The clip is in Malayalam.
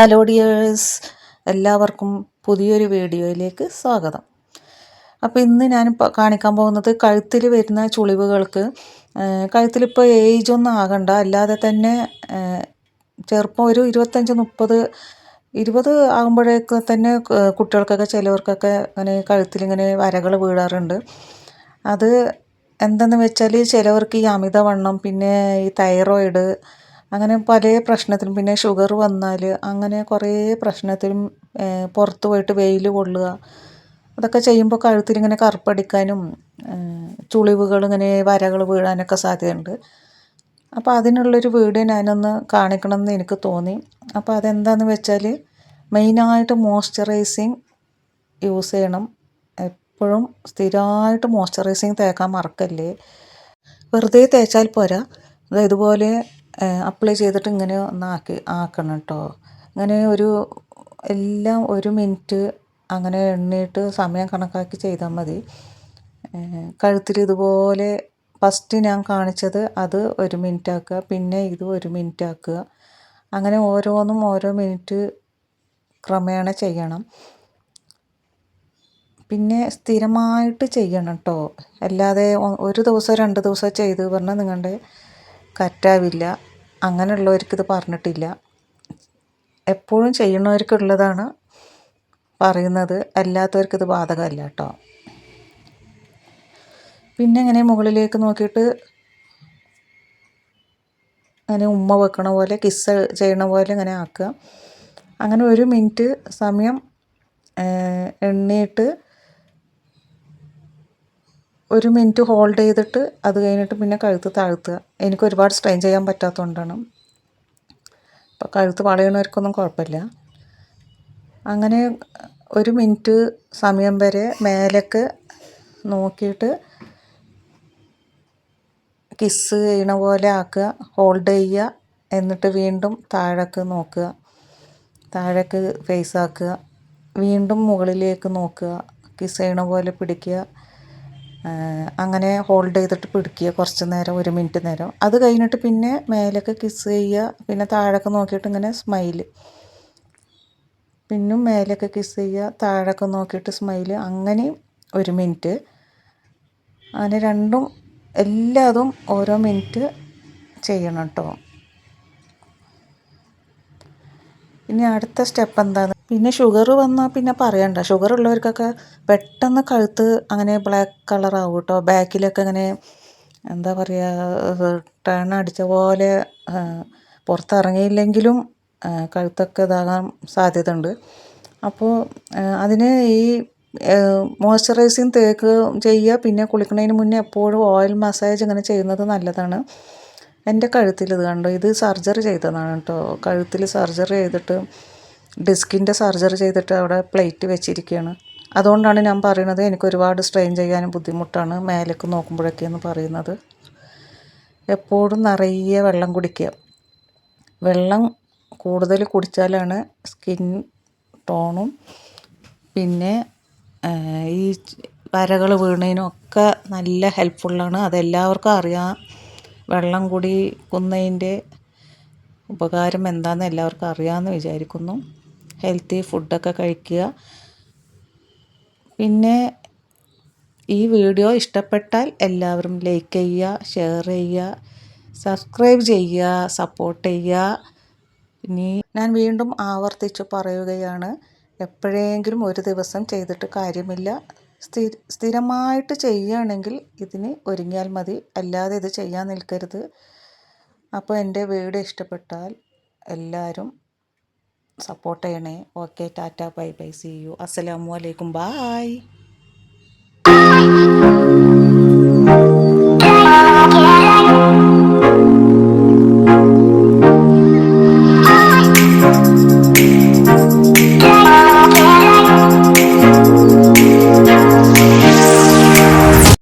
ഹലോ ഡിയേഴ്സ് എല്ലാവർക്കും പുതിയൊരു വീഡിയോയിലേക്ക് സ്വാഗതം. അപ്പോൾ ഇന്ന് ഞാൻ കാണിക്കാൻ പോകുന്നത് കഴുത്തിൽ വരുന്ന ചുളിവുകൾക്ക് കഴുത്തിലിപ്പോൾ ഏജ് ഒന്നും ആകണ്ട. അല്ലാതെ തന്നെ ചെറുപ്പം ഒരു ഇരുപത്തഞ്ച് മുപ്പത് ഇരുപത് ആകുമ്പോഴേക്ക് തന്നെ കുട്ടികൾക്കൊക്കെ ചിലവർക്കൊക്കെ ഇങ്ങനെ കഴുത്തിലിങ്ങനെ വരകൾ വീഴാറുണ്ട്. അത് എന്തെന്ന് വെച്ചാൽ ചിലവർക്ക് ഈ അമിതവണ്ണം പിന്നെ ഈ തൈറോയിഡ് അങ്ങനെ പല പ്രശ്നത്തിനും പിന്നെ ഷുഗർ വന്നാൽ അങ്ങനെ കുറേ പ്രശ്നത്തിനും പുറത്ത് പോയിട്ട് വെയിൽ കൊള്ളുക അതൊക്കെ ചെയ്യുമ്പോൾ കഴുത്തിൽ കഴുത്തിലിങ്ങനെ കറുപ്പടിക്കാനും ചുളിവുകൾ ഇങ്ങനെ വരകൾ വീഴാനൊക്കെ സാധ്യതയുണ്ട്. അപ്പോൾ അതിനുള്ളൊരു വീഡിയോ ഞാനൊന്ന് കാണിക്കണം എന്ന് എനിക്ക് തോന്നി. അപ്പോൾ അതെന്താണെന്ന് വെച്ചാൽ മെയിനായിട്ട് മോയ്സ്ചറൈസിങ് യൂസ് ചെയ്യണം. എപ്പോഴും സ്ഥിരമായിട്ട് മോയ്സ്ചറൈസിങ് തേക്കാൻ മറക്കല്ലേ? വെറുതെ തേച്ചാൽ പോരാ. ഇതുപോലെ അപ്ലൈ ചെയ്തിട്ട് ഇങ്ങനെ ഒന്ന് ആക്കി ആക്കണം കേട്ടോ ഇങ്ങനെ ഒരു എല്ലാം ഒരു മിനിറ്റ് അങ്ങനെ എണ്ണിയിട്ട് സമയം കണക്കാക്കി ചെയ്താൽ മതി. കഴുത്തിൽ ഇതുപോലെ ഫസ്റ്റ് ഞാൻ കാണിച്ചത് അത് ഒരു മിനിറ്റ് ആക്കുക പിന്നെ ഇത് ഒരു മിനിറ്റ് ആക്കുക. അങ്ങനെ ഓരോന്നും ഓരോ മിനിറ്റ് ക്രമേണ ചെയ്യണം. പിന്നെ സ്ഥിരമായിട്ട് ചെയ്യണം കേട്ടോ അല്ലാതെ ഒരു ദിവസം രണ്ട് ദിവസം ചെയ്ത് പറഞ്ഞാൽ നിങ്ങളുടെ കറ്റാവില്ല അങ്ങനെയുള്ളവർക്ക് ഇത് പറഞ്ഞിട്ടില്ല. എപ്പോഴും ചെയ്യുന്നവർക്കുള്ളതാണ് പറയുന്നത്. അല്ലാത്തവർക്ക് ഇത് ബാധകമല്ല കേട്ടോ. പിന്നെ ഇങ്ങനെ മുകളിലേക്ക് നോക്കിയിട്ട് അങ്ങനെ ഉമ്മ വെക്കണ പോലെ കിസ് ചെയ്യണ പോലെ ഇങ്ങനെ ആക്കുക. അങ്ങനെ ഒരു മിനിറ്റ് സമയം എണ്ണിയിട്ട് ഒരു മിനിറ്റ് ഹോൾഡ് ചെയ്തിട്ട് അത് കഴിഞ്ഞിട്ട് പിന്നെ കഴുത്ത് താഴ്ത്തുക. എനിക്ക് ഒരുപാട് സ്ട്രെയിൻ ചെയ്യാൻ പറ്റാത്തതുകൊണ്ടാണ്. അപ്പോൾ കഴുത്ത് വളയണവർക്കൊന്നും കുഴപ്പമില്ല. അങ്ങനെ ഒരു മിനിറ്റ് സമയം വരെ മേലേക്ക് നോക്കിയിട്ട് കിസ് ചെയ്യണ പോലെ ആക്കുക ഹോൾഡ് ചെയ്യുക എന്നിട്ട് വീണ്ടും താഴേക്ക് നോക്കുക. താഴേക്ക് ഫേസ് ആക്കുക വീണ്ടും മുകളിലേക്ക് നോക്കുക. കിസ് ചെയ്യണ പോലെ പിടിക്കുക. അങ്ങനെ ഹോൾഡ് ചെയ്തിട്ട് പിടിക്കുക. കുറച്ച് നേരം ഒരു മിനിറ്റ് നേരം. അത് കഴിഞ്ഞിട്ട് പിന്നെ മേലൊക്കെ കിസ് ചെയ്യുക. പിന്നെ താഴൊക്കെ നോക്കിയിട്ട് ഇങ്ങനെ സ്മൈൽ പിന്നും മേലൊക്കെ കിസ് ചെയ്യുക. താഴൊക്കെ നോക്കിയിട്ട് സ്മൈൽ അങ്ങനെയും ഒരു മിനിറ്റ് അങ്ങനെ രണ്ടും എല്ലാതും ഓരോ മിനിറ്റ് ചെയ്യണം കേട്ടോ ഇനി അടുത്ത സ്റ്റെപ്പ് എന്താണ് പിന്നെ ഷുഗർ വന്നാൽ പിന്നെ പറയണ്ട. ഷുഗർ ഉള്ളവർക്കൊക്കെ പെട്ടെന്ന് കഴുത്ത് അങ്ങനെ ബ്ലാക്ക് കളർ ആവും കേട്ടോ. ബാക്കിലൊക്കെ അങ്ങനെ എന്താ പറയുക ടേൺ അടിച്ച പോലെ പുറത്തിറങ്ങിയില്ലെങ്കിലും കഴുത്തൊക്കെ ഇതാകാൻ സാധ്യത ഉണ്ട് അപ്പോൾ അതിന് ഈ മോയ്സ്ചറൈസിങ് തേക്ക് ചെയ്യുക പിന്നെ കുളിക്കുന്നതിന് മുന്നേ എപ്പോഴും ഓയിൽ മസാജ് ഇങ്ങനെ ചെയ്യുന്നത് നല്ലതാണ്. എന്റെ കഴുത്തിൽ ഇത് കണ്ടോ? ഇത് സർജറി ചെയ്തതാണ് കേട്ടോ. കഴുത്തിൽ സർജറി ചെയ്തിട്ട് ഡിസ്കിന്റെ സർജറി ചെയ്തിട്ട് അവിടെ പ്ലേറ്റ് വെച്ചിരിക്കുകയാണ്. അതുകൊണ്ടാണ് ഞാൻ പറയുന്നത് എനിക്ക് ഒരുപാട് സ്ട്രെയിൻ ചെയ്യാനും ബുദ്ധിമുട്ടാണ് മേലേക്ക് നോക്കുമ്പോഴൊക്കെ എന്ന് പറയുന്നത്. എപ്പോഴും നിറയെ വെള്ളം കുടിക്കുക. വെള്ളം കൂടുതൽ കുടിച്ചാലാണ് സ്കിൻ ടോണും പിന്നെ ഈ വരകൾ വീണതിനും ഒക്കെ നല്ല ഹെൽപ്ഫുള്ളാണ്. അതെല്ലാവർക്കും അറിയാം. വെള്ളം കുടിക്കുന്നതിന്റെ ഉപകാരം എന്താണെന്ന് എല്ലാവർക്കും അറിയാമെന്ന് വിചാരിക്കുന്നു. ഹെൽത്തി ഫുഡൊക്കെ കഴിക്കുക. പിന്നെ ഈ വീഡിയോ ഇഷ്ടപ്പെട്ടാൽ എല്ലാവരും ലൈക്ക് ചെയ്യുക ഷെയർ ചെയ്യുക സബ്സ്ക്രൈബ് ചെയ്യുക സപ്പോർട്ട് ചെയ്യുക. ഇനി ഞാൻ വീണ്ടും ആവർത്തിച്ച് പറയുകയാണ്. എപ്പോഴെങ്കിലും ഒരു ദിവസം ചെയ്തിട്ട് കാര്യമില്ല. സ്ഥി സ്ഥിരമായിട്ട് ചെയ്യുകയാണെങ്കിൽ ഇതിന് ഒരുങ്ങിയാൽ മതി. അല്ലാതെ ഇത് ചെയ്യാൻ നിൽക്കരുത്. അപ്പോൾ എന്റെ വീഡിയോ ഇഷ്ടപ്പെട്ടാൽ എല്ലാവരും സപ്പോർട്ട് ചെയ്യണേ. Okay tata bye bye see you. അസ്സലാമു അലൈക്കും. ബായ്.